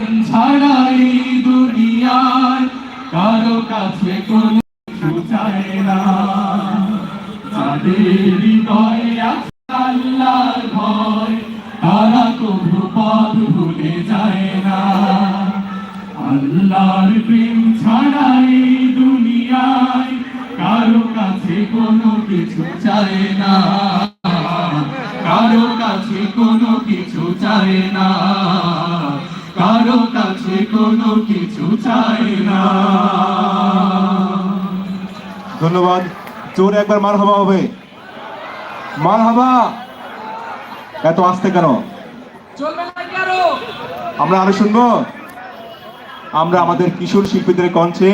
ছাড়াই দুনিয়ায় কারও কাছে কোন না। হৃদয়ে আল্লাহর ভয়, তারা ভুলে যায় না। আল্লাহর প্রেম ছাড়াই দুনিয়ায় কারও কাছে কোনো কিছু চায় না। কারও কাছে কোনো কিছু চায় না। কোনো কিছু চায় না। ধন্যবাদ। জোরে একবার মার হাবা। হবে মার হাবা এত আসতে কেন? আমরা আরও শুনব। আমরা আমাদের কিশোর শিল্পীদের কণ্ঠে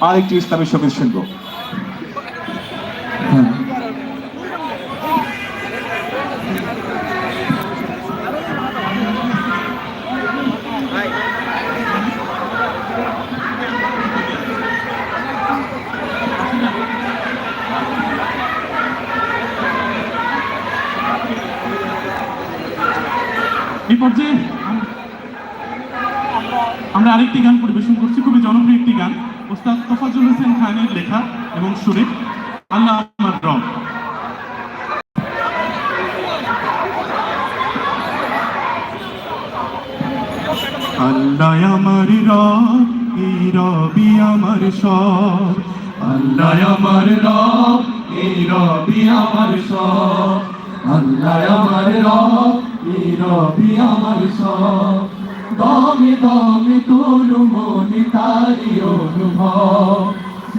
আরেকটি ইসলামী সংগীত শুনব। আমরা আরেকটি গান পরিবেশন করছি, খুবই জনপ্রিয় একটি গান। ওস্তাদ তোফাজুল হোসেন খানের লেখা এবং সুরে আল্লাহ আমার রব। আল্লাহ আমার রব, এই রবি আমার সব। আল্লাহ আমার রব, এই রবি আমার সব। আল্লাহ আমার রব এই রবি আমার সব। দমে দমে তোর মনে তারি অনুভব।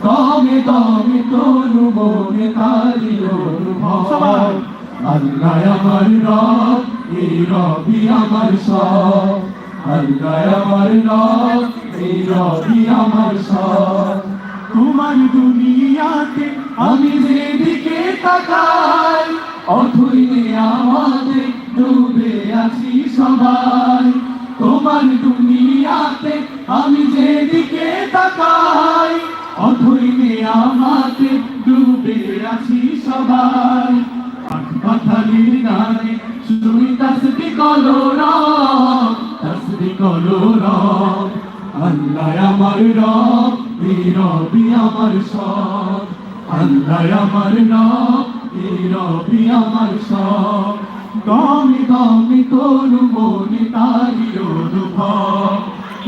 দমে দমে তোর মনে তারি অনুভব আল্লাহ আমার রব এই রবি আমার সব। আল্লাহ আমার রব এই রবি আমার সব। তোমার দুনিয়াতে আমি যেদিকে তাকাই অথই আমাদের আছি সবাই, তোমার দুনিয়াতে আমি যেদিকে তাকাই অথই আমাদের ডুবে আছি সবাই। পাথালির গানে শুনি তসবি কলো রব কলো রব। আমার রব আমার সব। আল্লাহ আমার রবি আমার সব। দমে দমে তোর মনে তারি অনুভব।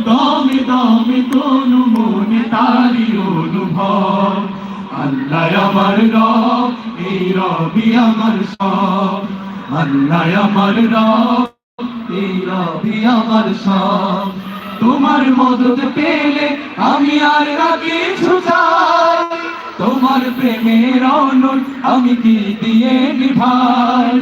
দমে দমে তোর মনে তারি অনুভব। আল্লাহ আমার রব, এই রবি আমার সব। আল্লাহ আমার রব, এই রবি আমার সব। তোমার মদত পেলে আমি আর না কিছু চাই। তোমার প্রেমের অনল আমি কি দিয়ে নিভাই?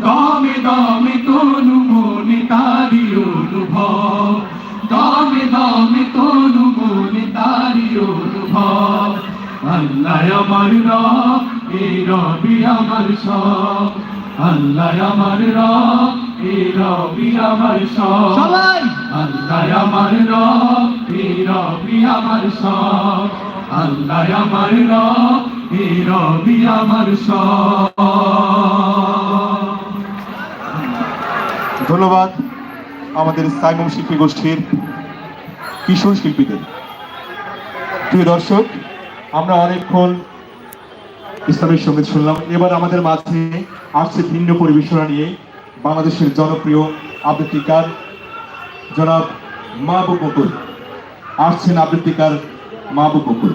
দমে দমে তনু মনে তারি অনুভব। দমে দমে তনু মনে তারি অনুভব। আল্লাহ আমার রব এই রবি আমার সব। আল্লাহ আমার রব এই রবি আমার সব। সবাই! আল্লাহ আমার রব এই রবি আমার সব। আল্লাহ আমার রব এই রবি আমার সব। ধন্যবাদ আমাদের সাইমম শিল্পী গোষ্ঠীর কিশোর শিল্পীদের। প্রিয় দর্শক, আমরা অনেকক্ষণ ইসলামিক সংগীত শুনলাম। এবার আমাদের মাঝে আসছে ভিন্ন পরিবেশনা নিয়ে বাংলাদেশের জনপ্রিয় আবৃত্তিকার জনাব মাহবুব বকুল। আসছেন আবৃত্তিকার মাহবুব বকুল।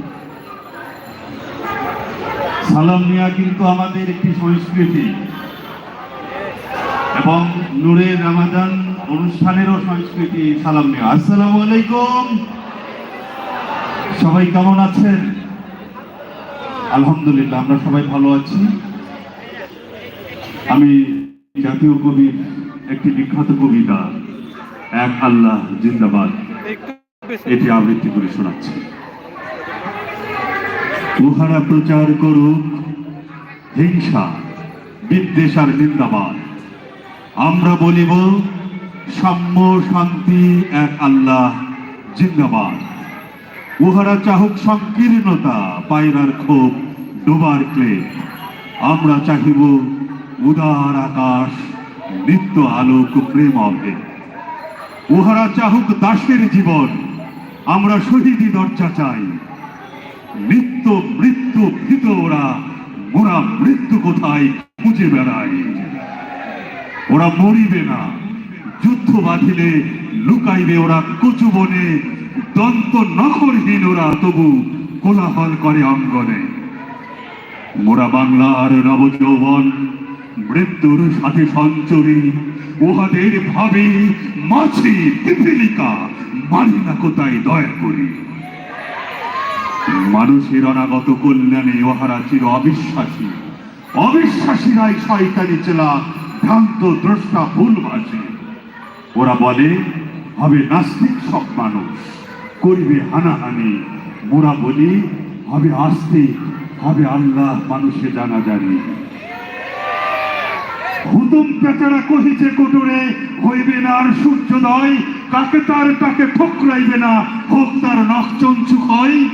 সালাম নেওয়া কিন্তু আমাদের একটি সংস্কৃতি। এবং নূরের রামাদান অনুষ্ঠানেরও সংস্কৃতি সালাম নেওয়া। আসসালামু আলাইকুম। সবাই কেমন আছেন? আলহামদুলিল্লাহ আমরা সবাই ভালো আছি। আমি জাতীয় কবির একটি বিখ্যাত কবিতা এক আল্লাহ জিন্দাবাদ এটি আবৃত্তি করে শোনাচ্ছি। উহারা প্রচার করুক হিংসা, বিদ্বেষ আর নিন্দাবাদ। আমরা বলিব, সাম্য, শান্তি, এক আল্লাহ, জিন্দাবাদ। উহারা চাহুক সংকীর্ণতা পায়রার ক্ষোভ ডোবার ক্লেপ আমরা চাহিব উদার আকাশ, নিত্য আলোক, প্রেম অভেদ উহারা চাহুক দাসের জীবন, আমরা শহীদি দরজা চাই। নিত্য মৃত্যু ভীত ওরা মোরা মৃত্যু কোথায় খুঁজে বেড়াই ওরা মরিবে না, যুদ্ধ বাঁধিলে লুকাইবে ওরা কচু বনে, দন্ত নখরহীন ওরা তবু কোলাহল করে অঙ্গনে। মোরা বাংলার নবযৌবন, মৃত্যুর সাথে সঞ্চরী, উহাদের ভাবে মাছি পিপিলিকা মারি না কোথায় দয়া করি? মানুষের অনাগত কল্যাণে ওহারা চির অবিশ্বাসী। অবিশ্বাসীরাই শয়তানি চেলা, ভ্রান্ত, দ্রষ্টা, ভুলভাসী। ওরা বলে, হবে নাস্তিক সব মানুষ। করিবে হানাহানি। মোরা বলি, হবে আস্তিক, হবে আল্লাহ মানুষে জানা জানি হুতুম পেচারা কহিছে কোটরে, হইবে না আর সূর্যোদয়। কাকে তার তাকে ঠোকরাইবে না। হোক তার নখ চঞ্চু হয়।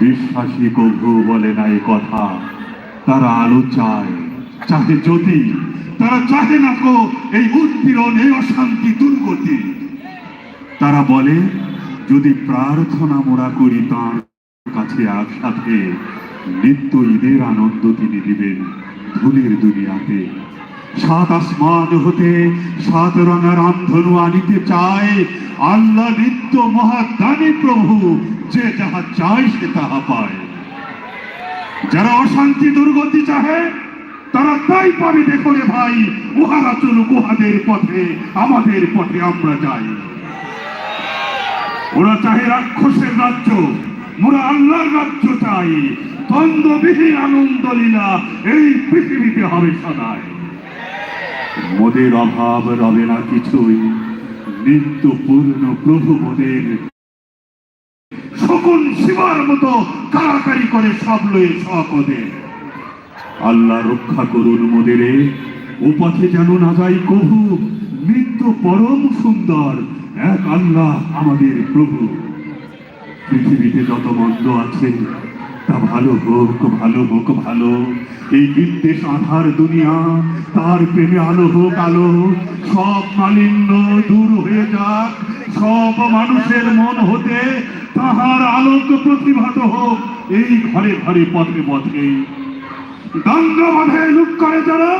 বিশ্বাসী কভু বলে না এ কথা। তারা আলো চায়, চাহে যদি তারা চাহে না কো এই উৎপীড়ন এই অশান্তি, দুর্গতি। তারা বলে, যদি প্রার্থনা মোরা করি তার কাছে একসাথে নিত্য ঈদের আনন্দ তিনি দিবেন ধুলের দুনিয়াতে। সাত আসমান হতে সাত রঙের রামধনু আনিতে চায়। আল্লাহ নিত্য মহাদানী প্রভু, যে যাহা চায় সে তাহা পায়। যারা অশান্তি দুর্গতি চাহে, তারা তাই পাবে দেখো রে ভাই উহারা চলুক উহাদের পথে, আমাদের পথে আমরা যাই। ওরা চাহে রাক্ষসের রাজ্য মোরা আল্লাহর রাজ্য চাই দ্বন্দ্ববিহীন আনন্দ লীলা এই পৃথিবীতে হবে সদায়। মোদের অভাব রবে না কিছুই। নিত্য পূর্ণ প্রভু মোদের। সকল শিবার মতো কারাকারি করে সব লয়ে সকদের আল্লাহ রক্ষা করুন মোদেরে। পথে যেন না যাই কভু। নিত্য পরম সুন্দর এক আল্লাহ আমাদের প্রভু। পৃথিবীতে যত মন্দ আছে তা ভালো হোক ভালো হোক, ভালো। এই বিদ্বেষ আধার দুনিয়া, তার প্রেমে আলো হোক, আলো। সব মালিন্য দূর হয়ে যাক। সব মানুষের মন হতে তাহার আলোক প্রতিভাত হোক। এই ঘরে ঘরে পথে পথে। দাঙ্গা বাধায় লুক করে যারা